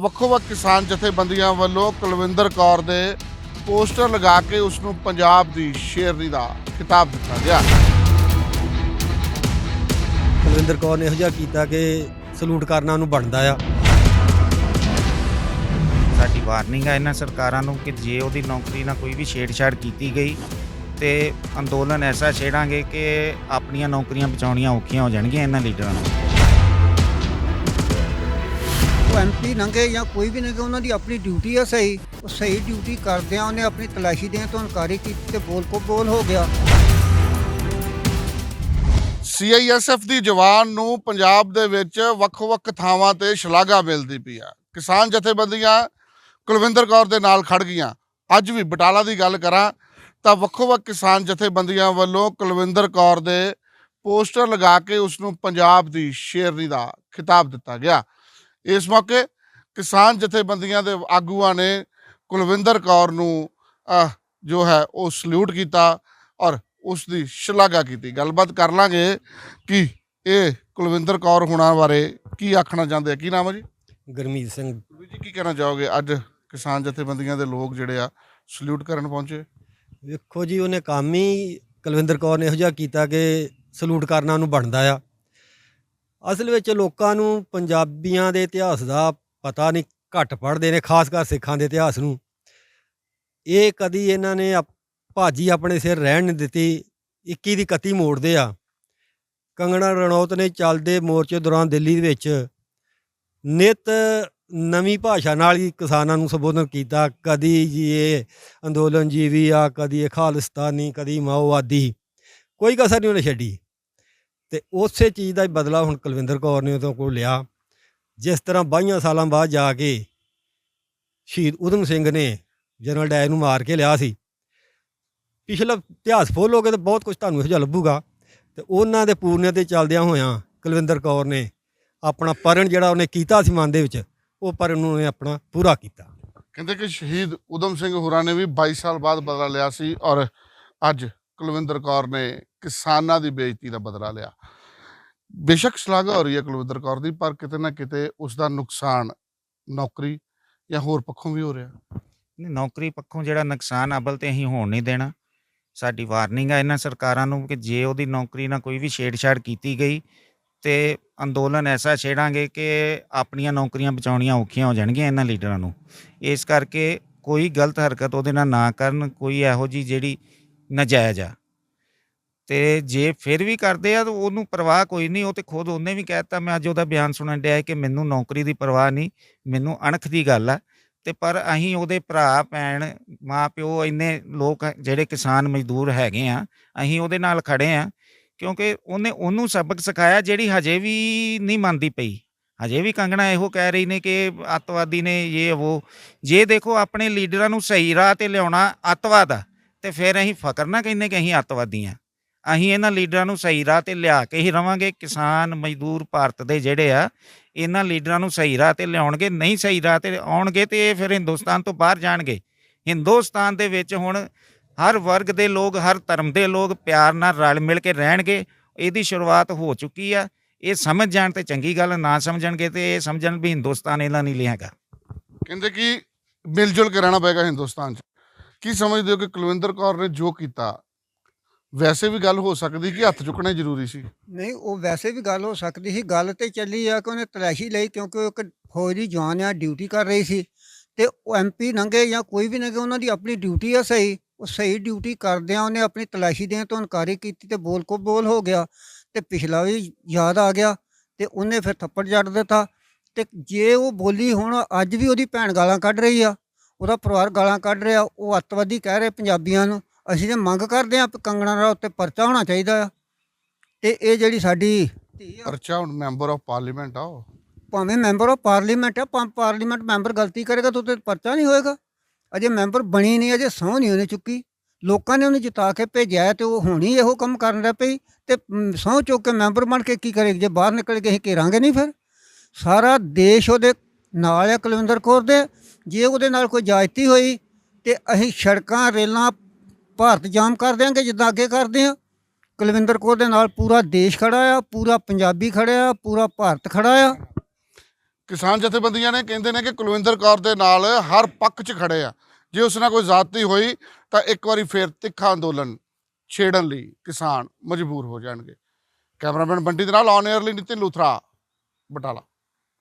ਵੱਖੋ ਵੱਖ ਕਿਸਾਨ ਜਥੇਬੰਦੀਆਂ ਵੱਲੋਂ ਕੁਲਵਿੰਦਰ ਕੌਰ ਦੇ ਪੋਸਟਰ ਲਗਾ ਕੇ ਉਸ ਨੂੰ ਪੰਜਾਬ ਦੀ ਸ਼ੇਰਨੀ ਦਾ ਖਿਤਾਬ ਦਿੱਤਾ ਗਿਆ। ਕੁਲਵਿੰਦਰ ਕੌਰ ਨੇ ਇਹੋ ਜਿਹਾ ਕੀਤਾ ਕਿ ਸਲੂਟ ਕਰਨਾ ਉਹਨੂੰ ਬਣਦਾ ਆ। ਸਾਡੀ ਵਾਰਨਿੰਗ ਹੈ ਇਹਨਾਂ ਸਰਕਾਰਾਂ ਨੂੰ ਕਿ ਜੇ ਉਹਦੀ ਨੌਕਰੀ ਨਾਲ ਕੋਈ ਵੀ ਛੇੜਛਾੜ ਕੀਤੀ ਗਈ ਤੇ ਅੰਦੋਲਨ ਐਸਾ ਛੇੜਾਂਗੇ ਕਿ ਆਪਣੀਆਂ ਨੌਕਰੀਆਂ ਬਚਾਉਣੀਆਂ ਔਖੀਆਂ ਹੋ ਜਾਣਗੀਆਂ ਇਹਨਾਂ ਲੀਡਰਾਂ ਨੂੰ। ਐਮਪੀ ਨੰਗੇ ਜਾਂ ਕੋਈ ਵੀ ਨੰਗੇ, ਉਹਨਾਂ ਦੀ ਆਪਣੀ ਡਿਊਟੀ ਆ ਸਹੀ। ਉਹ ਸਹੀ ਡਿਊਟੀ ਕਰਦਿਆਂ ਉਹਨੇ ਆਪਣੀ ਤਲਾਸ਼ੀ ਦੇਣ ਤੋਂ ਇਨਕਾਰੀ ਕੀਤੀ ਤੇ ਬੋਲ ਕੋ ਬੋਲ ਹੋ ਗਿਆ। ਸੀਆਈਐਸਐਫ ਦੀ ਜਵਾਨ ਨੂੰ ਪੰਜਾਬ ਦੇ ਵਿੱਚ ਵੱਖੋ ਵੱਖ ਥਾਵਾਂ ਤੇ ਸ਼ਲਾਘਾ ਮਿਲਦੀ ਪਈ ਆ। ਕਿਸਾਨ ਜਥੇਬੰਦੀਆਂ ਕੁਲਵਿੰਦਰ ਕੌਰ ਦੇ ਨਾਲ ਖੜ ਗਈਆਂ। ਅੱਜ ਵੀ ਬਟਾਲਾ ਦੀ ਗੱਲ ਕਰਾਂ ਤਾਂ ਵੱਖੋ ਵੱਖ ਕਿਸਾਨ ਜਥੇਬੰਦੀਆਂ ਵੱਲੋਂ ਕੁਲਵਿੰਦਰ ਕੌਰ ਦੇ ਪੋਸਟਰ ਲਗਾ ਕੇ ਉਸ ਨੂੰ ਪੰਜਾਬ ਦੀ ਸ਼ੇਰਨੀ ਦਾ ਖਿਤਾਬ ਦਿੱਤਾ ਗਿਆ। ਇਸ ਮੌਕੇ ਕਿਸਾਨ ਜਥੇਬੰਦੀਆਂ ਦੇ ਆਗੂਆਂ ਨੇ ਕੁਲਵਿੰਦਰ ਕੌਰ ਨੂੰ ਜੋ ਹੈ ਉਹ ਸਲੂਟ ਕੀਤਾ ਔਰ ਉਸ ਦੀ ਸ਼ਲਾਘਾ ਕੀਤੀ। ਗੱਲਬਾਤ ਕਰ ਲਾਂਗੇ ਕਿ ਇਹ ਕੁਲਵਿੰਦਰ ਕੌਰ ਹੁਣਾਂ ਬਾਰੇ ਕੀ ਆਖਣਾ ਚਾਹੁੰਦੇ ਆ? ਕੀ ਨਾਮ ਹੈ ਜੀ? ਗਰਮੀਤ ਸਿੰਘ। ਜੀ ਕੀ ਕਹਿਣਾ ਚਾਹੋਗੇ? ਅੱਜ ਕਿਸਾਨ ਜਥੇਬੰਦੀਆਂ ਦੇ ਲੋਕ ਜਿਹੜੇ ਆ ਸਲੂਟ ਕਰਨ ਪਹੁੰਚੇ। ਵੇਖੋ ਜੀ ਉਹਨੇ ਕੰਮ ਹੀ ਕੁਲਵਿੰਦਰ ਕੌਰ ਨੇ ਇਹੋ ਜਿਹਾ ਕੀਤਾ ਕਿ ਸਲੂਟ ਕਰਨਾ ਉਹਨੂੰ ਬਣਦਾ ਆ। ਅਸਲ ਵਿੱਚ ਲੋਕਾਂ ਨੂੰ ਪੰਜਾਬੀਆਂ ਦੇ ਇਤਿਹਾਸ ਦਾ ਪਤਾ ਨਹੀਂ, ਘੱਟ ਪੜ੍ਹਦੇ ਨੇ, ਖਾਸ ਕਰ ਸਿੱਖਾਂ ਦੇ ਇਤਿਹਾਸ ਨੂੰ। ਇਹ ਕਦੀ ਇਹਨਾਂ ਨੇ ਭਾਜੀ ਆਪਣੇ ਸਿਰ ਰਹਿਣ ਨਹੀਂ ਦਿੱਤੀ 21 ਦੀ 31 ਮੋੜਦੇ ਆ। ਕੰਗਣਾ ਰਣੌਤ ਨੇ ਚੱਲਦੇ ਮੋਰਚੇ ਦੌਰਾਨ ਦਿੱਲੀ ਦੇ ਵਿੱਚ ਨਿਤ ਨਵੀਂ ਭਾਸ਼ਾ ਨਾਲ ਹੀ ਕਿਸਾਨਾਂ ਨੂੰ ਸੰਬੋਧਨ ਕੀਤਾ। ਕਦੀ ਜੀ ਇਹ ਅੰਦੋਲਨ ਜੀਵੀ ਆ, ਕਦੀ ਇਹ ਖਾਲਿਸਤਾਨੀ, ਕਦੀ ਮਾਓਵਾਦੀ। ਕੋਈ ਕਸਰ ਨਹੀਂ ਉਹਨੇ ਛੱਡੀ। ਤੇ ਉਸੇ ਚੀਜ਼ ਦਾ ਹੀ ਬਦਲਾ ਹੁਣ ਕੁਲਵਿੰਦਰ ਕੌਰ ਨੇ ਉਹਦੇ ਕੋਲ ਲਿਆ। ਜਿਸ ਤਰ੍ਹਾਂ 22 ਸਾਲਾਂ ਬਾਅਦ ਜਾ ਕੇ ਸ਼ਹੀਦ ਉਦਮ ਸਿੰਘ ਨੇ ਜਨਰਲ ਡਾਇਰ ਨੂੰ ਮਾਰ ਕੇ ਲਿਆ ਸੀ। ਪਿਛਲਾ ਇਤਿਹਾਸ ਫੋਲੋਗੇ ਤਾਂ ਬਹੁਤ ਕੁਝ ਤੁਹਾਨੂੰ ਇਹੋ ਜਿਹਾ ਲੱਭੂਗਾ। ਤੇ ਉਹਨਾਂ ਦੇ ਪੂਰਨੇ ਤੇ ਚੱਲਦਿਆਂ ਹੋਇਆਂ ਕੁਲਵਿੰਦਰ ਕੌਰ ਨੇ ਆਪਣਾ ਪਰਣ ਜਿਹੜਾ ਉਹਨੇ ਕੀਤਾ ਸੀ ਮਨ ਦੇ ਵਿੱਚ, ਉਹ ਪਰਨ ਉਹਨੇ ਆਪਣਾ ਪੂਰਾ ਕੀਤਾ। ਕਹਿੰਦੇ ਕਿ ਸ਼ਹੀਦ ਉਦਮ ਸਿੰਘ ਹੋਰਾਂ ਨੇ ਵੀ 22 ਸਾਲ ਬਾਅਦ ਬਦਲਾ ਲਿਆ ਸੀ ਔਰ ਅੱਜ ਕੁਲਵਿੰਦਰ ਕੌਰ ਨੇ ਕਿਸਾਨਾਂ ਦੀ ਬੇਇੱਜ਼ਤੀ ਦਾ ਬਦਲਾ ਲਿਆ। ਬੇਸ਼ੱਕ ਸ਼ਲਾਘਾ ਹੋ ਰਹੀ ਹੈ ਕੁਲਵਿੰਦਰ ਕੌਰ ਦੀ ਪਰ ਕਿਤੇ ਨਾ ਕਿਤੇ ਉਸ ਦਾ ਨੁਕਸਾਨ ਨੌਕਰੀ ਜਾਂ ਹੋਰ ਪੱਖੋਂ ਵੀ ਹੋ ਰਿਹਾ। ਨਹੀਂ, ਨੌਕਰੀ ਪੱਖੋਂ ਜਿਹੜਾ ਨੁਕਸਾਨ ਅਬਲ ਤੇ ਅਸੀਂ ਹੋਣ ਨਹੀਂ ਦੇਣਾ। ਸਾਡੀ ਵਾਰਨਿੰਗ ਹੈ ਇਹਨਾਂ ਸਰਕਾਰਾਂ ਨੂੰ ਕਿ ਜੇ ਉਹਦੀ ਨੌਕਰੀ ਨਾਲ ਕੋਈ ਵੀ ਛੇੜਛਾੜ ਕੀਤੀ ਗਈ ਤੇ ਅੰਦੋਲਨ ਐਸਾ ਛੇੜਾਂਗੇ ਕਿ ਆਪਣੀਆਂ ਨੌਕਰੀਆਂ ਬਚਾਉਣੀਆਂ ਔਖੀਆਂ ਹੋ ਜਾਣਗੀਆਂ ਇਹਨਾਂ ਲੀਡਰਾਂ ਨੂੰ। ਇਸ ਕਰਕੇ ਕੋਈ ਗਲਤ ਹਰਕਤ ਉਹਦੇ ਨਾਲ ਨਾ ਕਰਨ ਕੋਈ ਇਹੋ ਜੀ ਜਿਹੜੀ ਨਜਾਇਜ਼ ਆ। ਤੇ ਜੇ ਫਿਰ ਵੀ ਕਰਦੇ ਆ ਤਾਂ ਉਹਨੂੰ ਪਰਵਾਹ ਕੋਈ ਨਹੀਂ, ਉਹ ਤੇ ਖੁਦ ਉਹਨੇ ਵੀ ਕਹਿਤਾ ਮੈਂ ਅੱਜ ਉਹਦਾ ਬਿਆਨ ਸੁਣਨ ਡਿਆ ਕਿ ਮੈਨੂੰ ਨੌਕਰੀ ਦੀ ਪਰਵਾਹ ਨਹੀਂ, ਮੈਨੂੰ ਅਣਖ ਦੀ ਗੱਲ ਆ। ਤੇ ਪਰ ਅਸੀਂ ਉਹਦੇ ਭਰਾ, ਭੈਣ ਮਾਂ ਪਿਓ ਇੰਨੇ ਲੋਕ ਜਿਹੜੇ ਕਿਸਾਨ ਮਜ਼ਦੂਰ ਹੈਗੇ ਆ, ਅਸੀਂ ਉਹਦੇ ਨਾਲ ਖੜੇ ਆ ਕਿਉਂਕਿ ਉਹਨੇ ਉਹਨੂੰ ਸਬਕ ਸਿਖਾਇਆ ਜਿਹੜੀ ਹਜੇ ਵੀ ਨਹੀਂ ਮੰਨਦੀ ਪਈ। ਹਜੇ ਵੀ ਕੰਗਣਾ ਇਹੋ ਕਹਿ ਰਹੀ ਨੇ ਕਿ ਅੱਤਵਾਦੀ ਨੇ ਇਹ, ਉਹ, ਜੇ ਦੇਖੋ ਆਪਣੇ ਲੀਡਰਾਂ ਨੂੰ ਸਹੀ ਰਾਹ ਤੇ ਲਿਆਉਣਾ ਅੱਤਵਾਦ ਆ। ਤੇ ਫਿਰ ਅਸੀਂ ਫਕਰ ਨਾ ਕਹਿੰਦੇ ਕਿ ਅਸੀਂ ਅੱਤਵਾਦੀ ਆ ਅਸੀਂ ਇਹਨਾਂ ਲੀਡਰਾਂ ਨੂੰ ਸਹੀ ਰਾਹ ਤੇ ਲਿਆ ਕੇ ਹੀ ਰਵਾਂਗੇ। ਕਿਸਾਨ ਮਜ਼ਦੂਰ ਭਾਰਤ ਦੇ ਜਿਹੜੇ ਆ, ਇਹਨਾਂ ਲੀਡਰਾਂ ਨੂੰ ਸਹੀ ਰਾਹ ਤੇ ਲਿਆਉਣਗੇ, ਨਹੀਂ ਸਹੀ ਰਾਹ ਤੇ ਆਉਣਗੇ ਤੇ ਇਹ ਫਿਰ ਹਿੰਦੁਸਤਾਨ ਤੋਂ ਬਾਹਰ ਜਾਣਗੇ। ਹਿੰਦੁਸਤਾਨ ਦੇ ਵਿੱਚ ਹੁਣ ਹਰ ਵਰਗ ਦੇ ਲੋਕ, ਹਰ ਧਰਮ ਦੇ ਲੋਕ ਪਿਆਰ ਨਾਲ ਰਲ ਮਿਲ ਕੇ ਰਹਿਣਗੇ। ਇਹਦੀ ਸ਼ੁਰੂਆਤ ਹੋ ਚੁੱਕੀ ਆ। ਇਹ ਸਮਝ ਜਾਣ ਤੇ ਚੰਗੀ ਗੱਲ, ਨਾ ਸਮਝਣਗੇ ਤੇ ਇਹ ਸਮਝਣ ਵੀ ਹਿੰਦੁਸਤਾਨ ਇਹਨਾਂ ਨਹੀਂ ਲਿਆਗਾ ਕਹਿੰਦੇ ਕਿ ਮਿਲ ਜੁਲ ਕੇ ਰਹਿਣਾ ਪਏਗਾ ਹਿੰਦੁਸਤਾਨ 'ਚ। ਕੀ ਸਮਝਦੇ ਹੋ ਕਿ ਕੁਲਵਿੰਦਰ ਕੌਰ ਨੇ ਜੋ ਕੀਤਾ, ਵੈਸੇ ਵੀ ਗੱਲ ਹੋ ਸਕਦੀ ਕਿ ਹੱਥ ਚੁੱਕਣੇ ਜ਼ਰੂਰੀ ਸੀ? ਨਹੀਂ, ਉਹ ਵੈਸੇ ਵੀ ਗੱਲ ਹੋ ਸਕਦੀ ਸੀ। ਗੱਲ ਤੇ ਚੱਲੀ ਆ ਕਿ ਉਹਨੇ ਤਲਾਸ਼ੀ ਲਈ ਕਿਉਂਕਿ ਉਹ ਇੱਕ ਫੌਜੀ ਜਵਾਨ ਆ, ਡਿਊਟੀ ਕਰ ਰਹੀ ਸੀ। ਤੇ ਉਹ ਐਮਪੀ ਨੰਗੇ ਜਾਂ ਕੋਈ ਵੀ ਨੰਗੇ, ਉਹਨਾਂ ਦੀ ਆਪਣੀ ਡਿਊਟੀ ਆ ਸਹੀ। ਉਹ ਸਹੀ ਡਿਊਟੀ ਕਰਦਿਆਂ ਉਹਨੇ ਆਪਣੀ ਤਲਾਸ਼ੀ ਦੇਣ ਤੋਂ ਇਨਕਾਰੀ ਕੀਤੀ ਤੇ ਬੋਲ ਕੋ ਬੋਲ ਹੋ ਗਿਆ। ਤੇ ਪਿਛਲਾ ਵੀ ਯਾਦ ਆ ਗਿਆ ਤੇ ਉਹਨੇ ਫਿਰ ਥੱਪੜ ਜੱਟ ਦਿੱਤਾ। ਤੇ ਜੇ ਉਹ ਬੋਲੀ ਹੁਣ, ਅੱਜ ਵੀ ਉਹਦੀ ਭੈਣ ਗਾਲਾਂ ਕੱਢ ਰਹੀ ਆ। ਉਹਦਾ ਪਰਿਵਾਰ ਗਾਲਾਂ ਕੱਢ ਰਿਹਾ ਉਹ ਅੱਤਵਾਦੀ ਕਹਿ ਰਹੇ ਪੰਜਾਬੀਆਂ ਨੂੰ ਅਸੀਂ ਤੇ ਮੰਗ ਕਰਦੇ ਆ ਕੰਗਣਾ ਰਾਓ ਉੱਤੇ ਪਰਚਾ ਹੋਣਾ ਚਾਹੀਦਾ ਆ। ਤੇ ਇਹ ਜਿਹੜੀ ਸਾਡੀ ਪਰਚਾ ਹੁਣ ਮੈਂਬਰ ਆਫ ਪਾਰਲੀਮੈਂਟ ਆ ਉਹ। ਭਾਵੇਂ ਮੈਂਬਰ ਆਫ ਪਾਰਲੀਮੈਂਟ ਆ ਪਾਰਲੀਮੈਂਟ ਮੈਂਬਰ ਗਲਤੀ ਕਰੇਗਾ ਤਾਂ ਉੱਤੇ ਪਰਚਾ ਨਹੀਂ ਹੋਏਗਾ। ਅਜੇ ਮੈਂਬਰ ਬਣੀ ਨਹੀਂ ਅਜੇ ਸਹੁੰ ਨਹੀਂ ਉਹਨੇ ਚੁੱਕੀ। ਲੋਕਾਂ ਨੇ ਉਹਨੂੰ ਜਿਤਾ ਕੇ ਭੇਜਿਆ ਹੈ ਤੇ ਉਹ ਹੁਣ ਹੀ ਇਹੋ ਕੰਮ ਕਰਨ ਲੱਗ ਪਈ। ਤੇ ਸਹੁੰ ਚੁੱਕ ਕੇ ਮੈਂਬਰ ਬਣ ਕੇ ਕੀ ਕਰੇਗੀ? ਜੇ ਬਾਹਰ ਨਿਕਲ ਕੇ ਅਸੀਂ ਘੇਰਾਂਗੇ ਨਹੀਂ ਫਿਰ? ਸਾਰਾ ਦੇਸ਼ ਉਹਦੇ ਨਾਲ ਹੈ ਕੁਲਵਿੰਦਰ ਕੌਰ ਦੇ। ਜੇ ਉਹਦੇ ਨਾਲ ਕੋਈ ਜਾਇਤੀ ਹੋਈ ਤੇ ਅਸੀਂ ਸੜਕਾਂ, ਰੇਲਾਂ, ਭਾਰਤ ਜਾਮ ਕਰ ਦਿਆਂਗੇ, ਜਿੱਦਾਂ ਅੱਗੇ ਕਰਦੇ ਆ ਕੁਲਵਿੰਦਰ ਕੌਰ ਦੇ ਨਾਲ ਪੂਰਾ ਦੇਸ਼ ਖੜਾ ਆ, ਪੂਰਾ ਪੰਜਾਬੀ ਖੜਾ ਆ, ਪੂਰਾ ਭਾਰਤ ਖੜਾ ਆ। ਕਿਸਾਨ ਜਥੇਬੰਦੀਆਂ ਨੇ ਕਹਿੰਦੇ ਨੇ ਕਿ ਕੁਲਵਿੰਦਰ ਕੌਰ ਦੇ ਨਾਲ ਹਰ ਪੱਖ 'ਚ ਖੜੇ ਆ। ਜੇ ਉਸ ਨਾਲ ਕੋਈ ਜਾਤੀ ਹੋਈ ਤਾਂ ਇੱਕ ਵਾਰੀ ਫੇਰ ਤਿੱਖਾ ਅੰਦੋਲਨ ਛੇੜਨ ਲਈ ਕਿਸਾਨ ਮਜਬੂਰ ਹੋ ਜਾਣਗੇ। ਕੈਮਰਾਮੈਨ ਬੰਟੀ ਦੇ ਨਾਲ ਔਨ 에ਅਰ ਲਈ ਨਿਤਿਨ ਲੂਥਰਾ, ਬਟਾਲਾ।